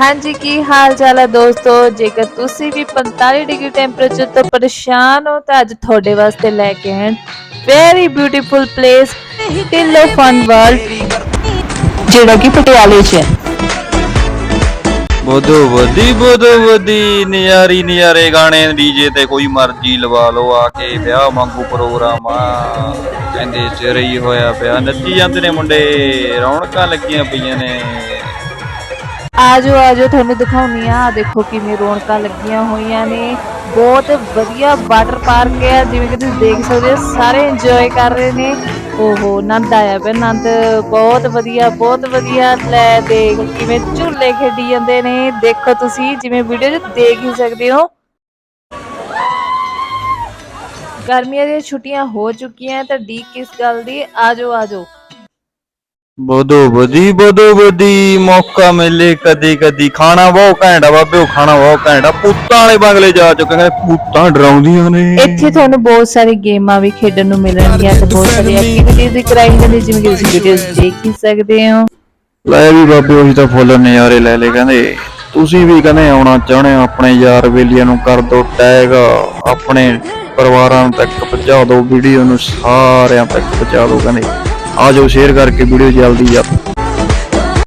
ਹਾਂਜੀ ਕੀ ਹਾਲ ਚਾਲ ਹੈ ਦੋਸਤੋ? ਜੇਕਰ ਤੁਸੀਂ ਵੀ 45 ਡਿਗਰੀ ਟੈਂਪਰੇਚਰ ਤੋਂ ਪਰੇਸ਼ਾਨ ਹੋ ਤਾਂ ਅੱਜ ਤੁਹਾਡੇ ਵਾਸਤੇ ਲੈ ਕੇ ਆਏ very beautiful place Tillo fun world ਜਿਹੜਾ ਕਿ ਪਟਿਆਲੇ 'ਚ ਹੈ। ਬੋਧੋ ਵਧੀ ਬੋਧੋ ਵਧੀ ਨਿਆਰੀ ਨਿਆਰੇ ਗਾਣੇ ਡੀਜੇ ਤੇ ਕੋਈ ਮਰਜ਼ੀ ਲਵਾ ਲਓ ਆ ਕੇ ਵਿਆਹ ਵਾਂਗੂ ਪ੍ਰੋਗਰਾਮ ਆ। ਕਹਿੰਦੇ ਹੀ ਹੋਇਆ ਪਿਆ ਨੱਚੀ ਜਾਂਦੇ ਨੇ ਮੁੰਡੇ ਰੌਣਕਾਂ ਲੱਗੀਆਂ ਪਈਆਂ ਨੇ। ਆਜੋ ਆਜੋ, ਤੁਹਾਨੂੰ ਦਿਖਾਉਣੀ ਆ। ਦੇਖੋ ਕਿਵੇਂ ਰੌਣਕਾਂ ਲੱਗੀਆਂ ਹੋਈਆਂ ਨੇ। ਬਹੁਤ ਵਧੀਆ ਵਾਟਰ ਪਾਰਕ ਹੈ, ਜਿਵੇਂ ਕਿ ਤੁਸੀਂ ਦੇਖ ਸਕਦੇ ਹੋ। ਸਾਰੇ ਇੰਜੋਏ ਕਰ ਰਹੇ ਨੇ। ਓਹੋ, ਆਨੰਦ ਆਇਆ ਪਿਆ, ਆਨੰਦ। ਬਹੁਤ ਵਧੀਆ ਬਹੁਤ ਵਧੀਆ। ਲੈ ਦੇਖ ਕਿਵੇਂ ਝੂਲੇ ਖੇਡੀ ਜਾਂਦੇ ਨੇ। ਦੇਖੋ ਤੁਸੀਂ ਜਿਵੇਂ ਵੀਡੀਓ 'ਚ ਦੇਖ ਹੀ ਸਕਦੇ ਹੋ। ਗਰਮੀਆਂ ਦੀਆਂ ਛੁੱਟੀਆਂ ਹੋ ਚੁੱਕੀਆਂ, ਤਾਂ ਡੀ ਕਿਸ ਗੱਲ ਦੀ। ਆਜੋ ਆਜੋ। ਬੋਧੋ ਵਧੀ ਮੌਕਾ ਮਿਲੇ ਕਦੀ ਕਦੀ। ਖਾਣਾ ਬਹੁਤ ਘੈਂਟ ਆ ਬਾਬੇ ਉਹ ਖਾਣਾ ਬਹੁਤ ਘੈਂਟ ਆ। ਭੂਤਾਂ ਵਾਲੇ ਬੰਗਲੇ ਜਾ ਚੁੱਕੇ ਨੇ ਭੂਤਾਂ ਡਰਾਉਂਦੀਆਂ ਨੇ। ਇੱਥੇ ਤੁਹਾਨੂੰ ਬਹੁਤ ਸਾਰੀ ਗੇਮਾਂ ਵੀ ਖੇਡਣ ਨੂੰ ਮਿਲਣਗੀਆਂ ਤੇ ਬਹੁਤ ਸਾਰੀ ਐਕਟੀਵਿਟੀਜ਼ ਵੀ ਕਰਾਈ ਜਾਂਦੀ ਜਿਵੇਂ ਕਿ ਤੁਸੀਂ ਵੀਡੀਓਜ਼ ਦੇਖ ਹੀ ਸਕਦੇ ਹੋ। ਲੈ ਵੀ ਬਾਬੇ ਉਹੀ ਤਾਂ ਫੁੱਲ ਨਜ਼ਾਰੇ ਲੈ ਲੈ ਕਹਿੰਦੇ ਤੁਸੀਂ ਵੀ ਕਹਿੰਦੇ ਆਉਣਾ ਚਾਹੁੰਦੇ ਹੋ ਆਪਣੇ ਯਾਰ ਬੇਲੀਆਂ ਨੂੰ ਕਰ ਦਿਓ ਟੈਗ ਆਪਣੇ ਪਰਿਵਾਰਾਂ ਤੱਕ ਪਹੁੰਚਾ ਦਿਓ ਵੀਡੀਓ ਨੂੰ ਸਾਰਿਆਂ ਤੱਕ ਪਹੁੰਚਾ ਦਿਓ ਕਹਿੰਦੇ। ਆ ਜਾਓ ਸ਼ੇਅਰ ਕਰਕੇ ਵੀਡੀਓ ਜਲਦੀ ਆ।